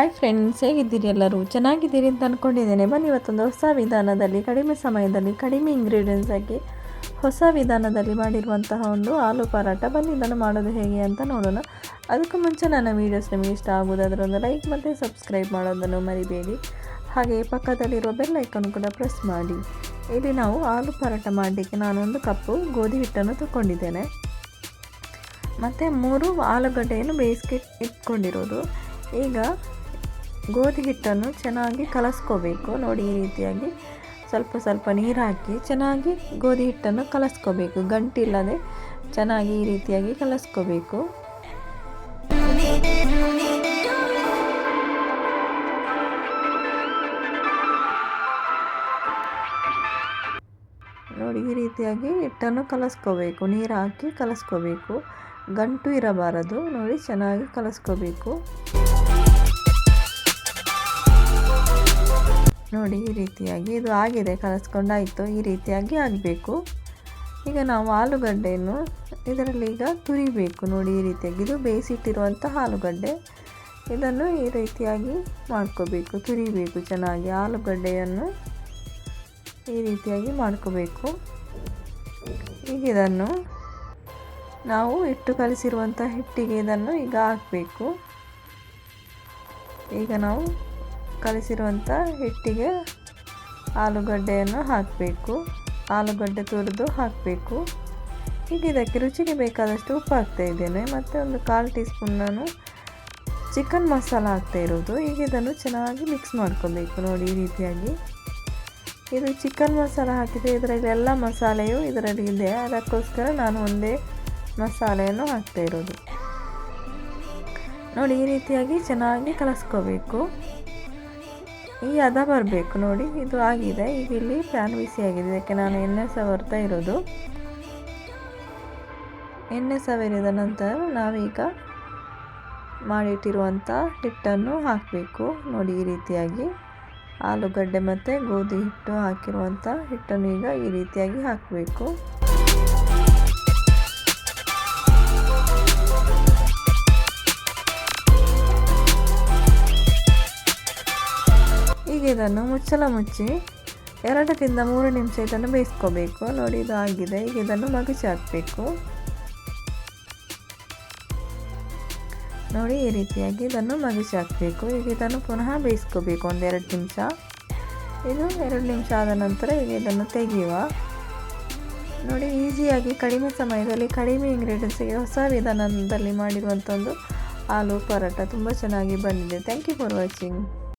Hi friends ಹೇಗಿದ್ದೀರಿ ಎಲ್ಲರೂ? ಚೆನ್ನಾಗಿದ್ದೀರಿ ಅಂತ ಅಂದ್ಕೊಂಡಿದ್ದೇನೆ ಬನ್ನಿ, ಇವತ್ತೊಂದು ಹೊಸ ವಿಧಾನದಲ್ಲಿ, ಕಡಿಮೆ ಸಮಯದಲ್ಲಿ, ಕಡಿಮೆ ಇಂಗ್ರೀಡಿಯೆಂಟ್ಸ್ ಆಗಿ ಹೊಸ ವಿಧಾನದಲ್ಲಿ ಮಾಡಿರುವಂತಹ ಒಂದು ಆಲೂ ಪರಾಟ ಬನ್ನಿ, ಇದನ್ನು ಮಾಡೋದು ಹೇಗೆ ಅಂತ ನೋಡೋಣ. ಅದಕ್ಕೂ ಮುಂಚೆ ನನ್ನ ವೀಡಿಯೋಸ್ ನಿಮಗೆ ಇಷ್ಟ ಆಗುವುದಾದ್ರೆ ಒಂದು ಲೈಕ್ ಮತ್ತು ಸಬ್ಸ್ಕ್ರೈಬ್ ಮಾಡೋದನ್ನು ಮರಿಬೇಡಿ. ಹಾಗೆ ಪಕ್ಕದಲ್ಲಿರುವ ಬೆಲ್ ಐಕನ್ ಕೂಡ ಪ್ರೆಸ್ ಮಾಡಿ. ಇಲ್ಲಿ ನಾವು ಆಲೂ ಪರಾಟ ಮಾಡಲಿಕ್ಕೆ ನಾನೊಂದು ಕಪ್ಪು ಗೋಧಿ ಹಿಟ್ಟನ್ನು ತಗೊಂಡಿದ್ದೇನೆ. ಮತ್ತು ಮೂರು ಆಲೂಗಡ್ಡೆಯನ್ನು ಬೇಯಿಸ್ಕೆ ಇಟ್ಕೊಂಡಿರೋದು. ಈಗ ಗೋಧಿ ಹಿಟ್ಟನ್ನು ಚೆನ್ನಾಗಿ ಕಲಸ್ಕೋಬೇಕು. ನೋಡಿ ಈ ರೀತಿಯಾಗಿ ಸ್ವಲ್ಪ ಸ್ವಲ್ಪ ನೀರು ಹಾಕಿ ಚೆನ್ನಾಗಿ ಗೋಧಿ ಹಿಟ್ಟನ್ನು ಕಲಸ್ಕೋಬೇಕು. ಗಂಟಿಲ್ಲದೆ ಚೆನ್ನಾಗಿ ಈ ರೀತಿಯಾಗಿ ಕಲಸ್ಕೋಬೇಕು. ನೋಡಿ ಈ ರೀತಿಯಾಗಿ ಹಿಟ್ಟನ್ನು ಕಲಸ್ಕೋಬೇಕು. ನೀರು ಹಾಕಿ ಕಲಸ್ಕೋಬೇಕು. ಗಂಟು ಇರಬಾರದು. ನೋಡಿ ಚೆನ್ನಾಗಿ ಕಲಸ್ಕೋಬೇಕು. ನೋಡಿ ಈ ರೀತಿಯಾಗಿ ಇದು ಆಗಿದೆ, ಕಲಸ್ಕೊಂಡಾಯಿತು, ಈ ರೀತಿಯಾಗಿ ಆಗಬೇಕು. ಈಗ ನಾವು ಆಲೂಗಡ್ಡೆಯನ್ನು ಇದರಲ್ಲಿ ಈಗ ತುರಿಬೇಕು. ನೋಡಿ ಈ ರೀತಿಯಾಗಿ ಇದು ಬೇಯಿಸಿಟ್ಟಿರುವಂಥ ಆಲೂಗಡ್ಡೆ. ಇದನ್ನು ಈ ರೀತಿಯಾಗಿ ಮಾಡ್ಕೋಬೇಕು, ತುರಿಬೇಕು ಚೆನ್ನಾಗಿ. ಆಲೂಗಡ್ಡೆಯನ್ನು ಈ ರೀತಿಯಾಗಿ ಮಾಡ್ಕೋಬೇಕು. ಈಗ ಇದನ್ನು ನಾವು ಹಿಟ್ಟು ಕಲಿಸಿರುವಂಥ ಹಿಟ್ಟಿಗೆ ಇದನ್ನು ಈಗ ಹಾಕಬೇಕು. ಈಗ ನಾವು ಕಲಿಸಿರುವಂಥ ಹಿಟ್ಟಿಗೆ ಆಲೂಗಡ್ಡೆಯನ್ನು ಹಾಕಬೇಕು. ಆಲೂಗಡ್ಡೆ ತುರಿದು ಹಾಕಬೇಕು. ಈಗ ಇದಕ್ಕೆ ರುಚಿಗೆ ಬೇಕಾದಷ್ಟು ಉಪ್ಪು ಹಾಕ್ತಾ ಇದ್ದೇನೆ. ಮತ್ತು ಒಂದು ಕಾಲು ಟೀ ಸ್ಪೂನ್ ನಾನು ಚಿಕನ್ ಮಸಾಲ ಹಾಕ್ತಾ ಇರೋದು. ಈಗ ಇದನ್ನು ಚೆನ್ನಾಗಿ ಮಿಕ್ಸ್ ಮಾಡ್ಕೋಬೇಕು. ನೋಡಿ, ಈ ರೀತಿಯಾಗಿ. ಇದು ಚಿಕನ್ ಮಸಾಲ ಹಾಕಿದರೆ ಇದರಲ್ಲಿ ಎಲ್ಲ ಮಸಾಲೆಯು ಇದರಲ್ಲಿ ಇದೆ. ಅದಕ್ಕೋಸ್ಕರ ನಾನು ಒಂದೇ ಮಸಾಲೆಯನ್ನು ಹಾಕ್ತಾ ಇರೋದು. ನೋಡಿ, ಈ ರೀತಿಯಾಗಿ ಚೆನ್ನಾಗಿ ಕಲಸ್ಕೋಬೇಕು. ಈ ಹದ ಬರಬೇಕು ನೋಡಿ. ಇದು ಆಗಿದೆ. ಈಗ ಇಲ್ಲಿ ಪ್ಯಾನ್ ಆಗಿದೆ. ಇದಕ್ಕೆ ನಾನು ಎಣ್ಣೆ ಸವರ್ತಾ ಇರೋದು. ಎಣ್ಣೆ ಸವರಿದ ನಂತರ ನಾವೀಗ ಮಾಡಿಟ್ಟಿರುವಂಥ ಹಿಟ್ಟನ್ನು ಹಾಕಬೇಕು. ನೋಡಿ ಈ ರೀತಿಯಾಗಿ ಆಲೂಗಡ್ಡೆ ಮತ್ತು ಗೋಧಿ ಹಿಟ್ಟು ಹಾಕಿರುವಂಥ ಹಿಟ್ಟನ್ನು ಈಗ ಈ ರೀತಿಯಾಗಿ ಹಾಕಬೇಕು. ಇದನ್ನು ಮುಚ್ಚಲ ಮುಚ್ಚಿ ಎರಡರಿಂದ ಮೂರು ನಿಮಿಷ ಇದನ್ನು ಬೇಯಿಸ್ಕೋಬೇಕು. ನೋಡಿ ಇದು ಆಗಿದೆ ಈಗ ಇದನ್ನು ಮಗುಚಿ ಹಾಕಬೇಕು. ನೋಡಿ, ಈ ರೀತಿಯಾಗಿ ಇದನ್ನು ಮಗಿಸಿ ಹಾಕಬೇಕು. ಈಗ ಇದನ್ನು ಪುನಃ ಬೇಯಿಸ್ಕೋಬೇಕು ಒಂದೆರಡು ನಿಮಿಷ. ಇದು ಎರಡು ನಿಮಿಷ ಆದ ನಂತರ ಈಗ ಇದನ್ನು ತೆಗೆಯುವ. ನೋಡಿ, ಈಸಿಯಾಗಿ ಕಡಿಮೆ ಸಮಯದಲ್ಲಿ ಕಡಿಮೆ ಇಂಗ್ರೀಡಿಯೆಂಟ್ಸಿಗೆ ಹೊಸ ವಿಧಾನದಲ್ಲಿ ಮಾಡಿರುವಂಥ ಒಂದು ಆಲೂ ಪರೋಟ. ತುಂಬ ಚೆನ್ನಾಗಿ ಬಂದಿದೆ. Thank you for watching